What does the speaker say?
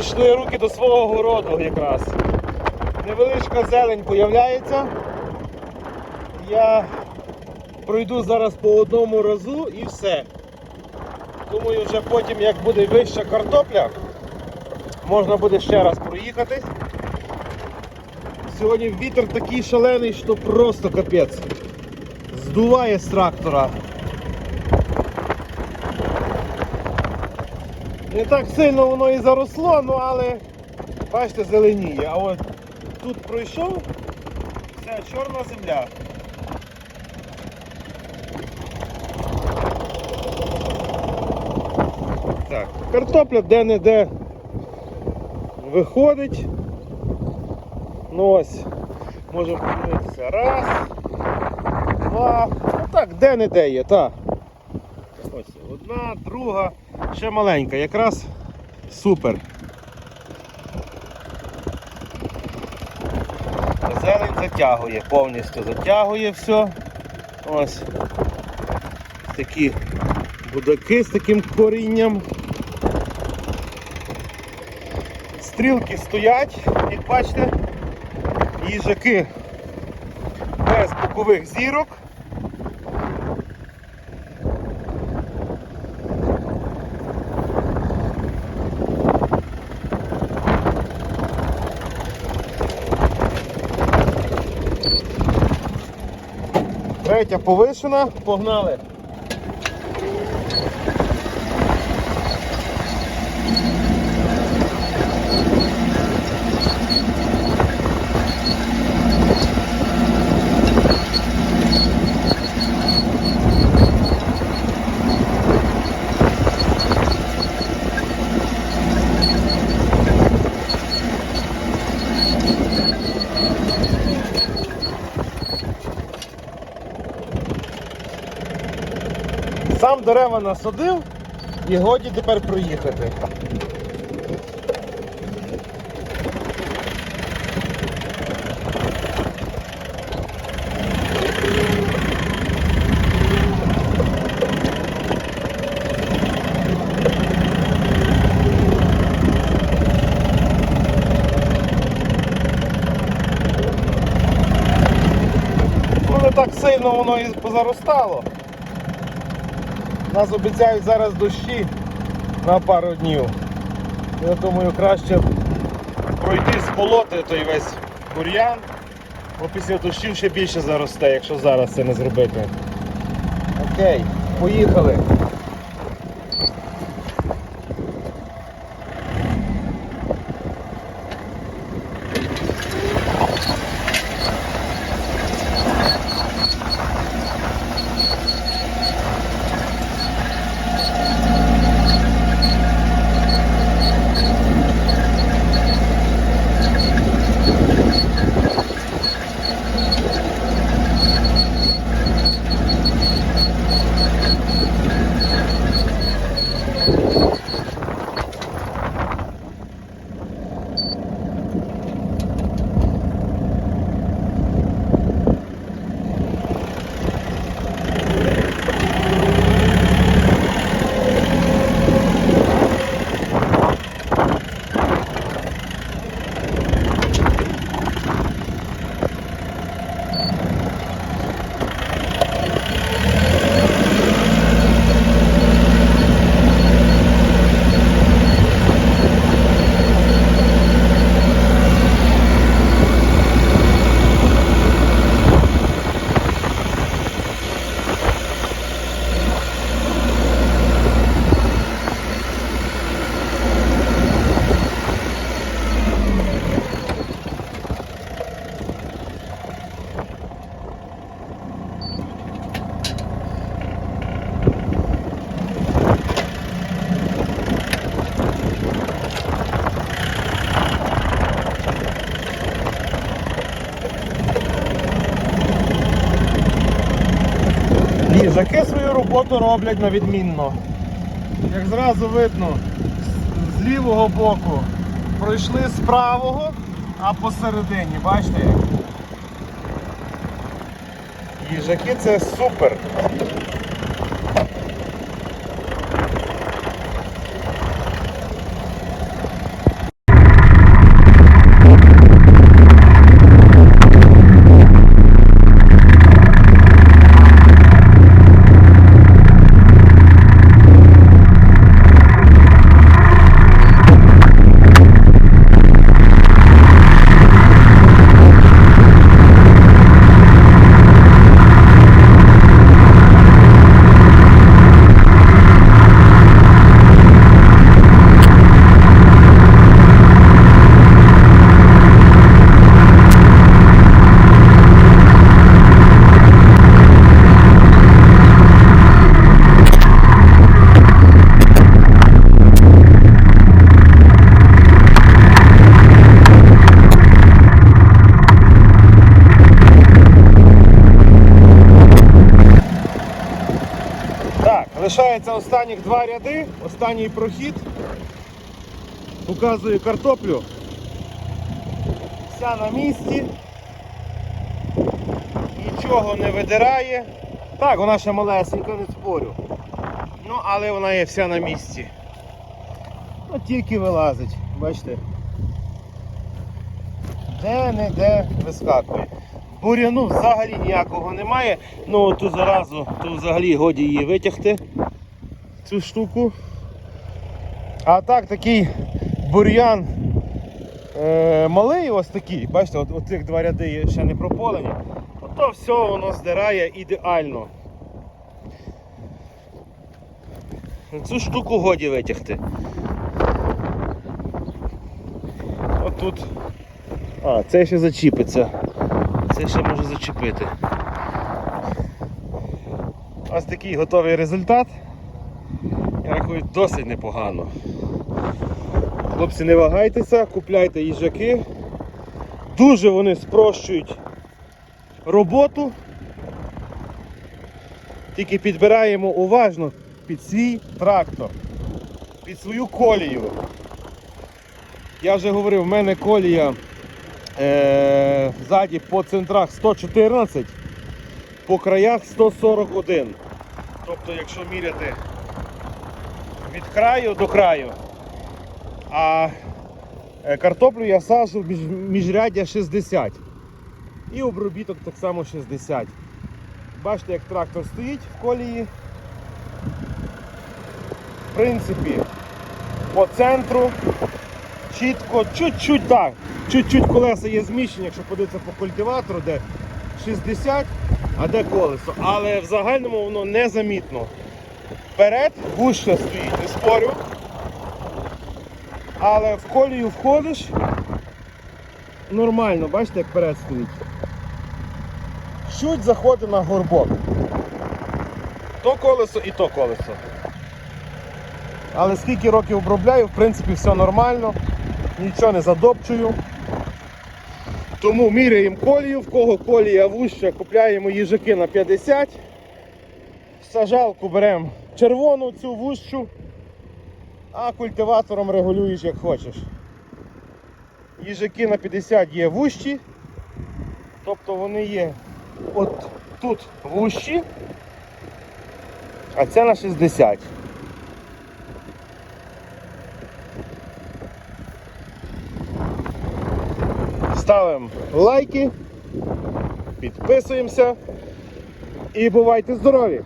дійшли руки до свого городу якраз. Невеличка зелень появляється. Я пройду зараз по одному разу і все. Думаю, вже потім, як буде вища картопля, можна буде ще раз проїхатись. Сьогодні вітер такий шалений, що просто капець. Здуває з трактора. Не так сильно воно і заросло, ну але бачите, зеленіє. А от тут пройшов, все, чорна земля. Так, картопля де-не-де виходить. Ну ось, можемо подивитися. Раз, два. Ну так, де-не-де є, так. Одна, друга, ще маленька, якраз супер. Зелень затягує, повністю затягує все. Ось такі будаки з таким корінням. Стрілки стоять, як бачите, їжаки без бокових зірок. Третя повишена, погнали. Сам дерева насадив і годі тепер проїхати. Так сильно воно і позаростало. Нас обіцяють зараз дощі на пару днів. Я думаю, краще пройти з полоти той весь бур'ян, бо після дощів ще більше заросте, якщо зараз це не зробити. Окей, поїхали. Їжаки свою роботу роблять на відмінно. Як зразу видно, з лівого боку пройшли з правого, а посередині, бачите? Їжаки це супер. Лишається останніх два ряди, останній прохід. Показую картоплю. Вся на місці. Нічого не видирає. Так, вона ще малесенька, не спорю. Ну, але вона є вся на місці. Ну, тільки вилазить, бачите. Де-не-де вискакує. Буряну взагалі ніякого немає. Ну ту заразу, то взагалі годі її витягти, цю штуку. А так такий бур'ян е, малий ось такий, бачите, от, от цих два ряди ще не прополені. Ото все воно здирає ідеально. Цю штуку годі витягти. Отут. А, це ще зачіпиться. Це ще може зачепити. Ось такий готовий результат. Я рахую, досить непогано. Хлопці, не вагайтеся, купляйте їжаки. Дуже вони спрощують роботу. Тільки підбираємо уважно під свій трактор, під свою колію. Я вже говорив, в мене колія е, ззаді по центрах 114, по краях 141. Тобто, якщо міряти від краю до краю, а е, картоплю я сажу між, міжряддя 60. І обробіток так само 60. Бачите, як трактор стоїть в колії. В принципі, по центру чітко, чуть-чуть так, чуть-чуть колеса є зміщення, якщо подивитися по культиватору, де 60, а де колесо. Але в загальному воно незамітно. Вперед вуще стоїть, не спорю. Але в колію входиш нормально, бачите, як вперед стоїть. Чуть заходить на горбок. То колесо і то колесо. Але скільки років обробляю, в принципі, все нормально, нічого не задопчую. Тому міряємо колію, в кого колія вуща, купляємо їжаки на 50. Сажалку беремо червону цю вущу, а культиватором регулюєш як хочеш. Їжаки на 50 є вущі, тобто вони є от тут вущі, а це на 60. Ставимо лайки, підписуємося і бувайте здорові!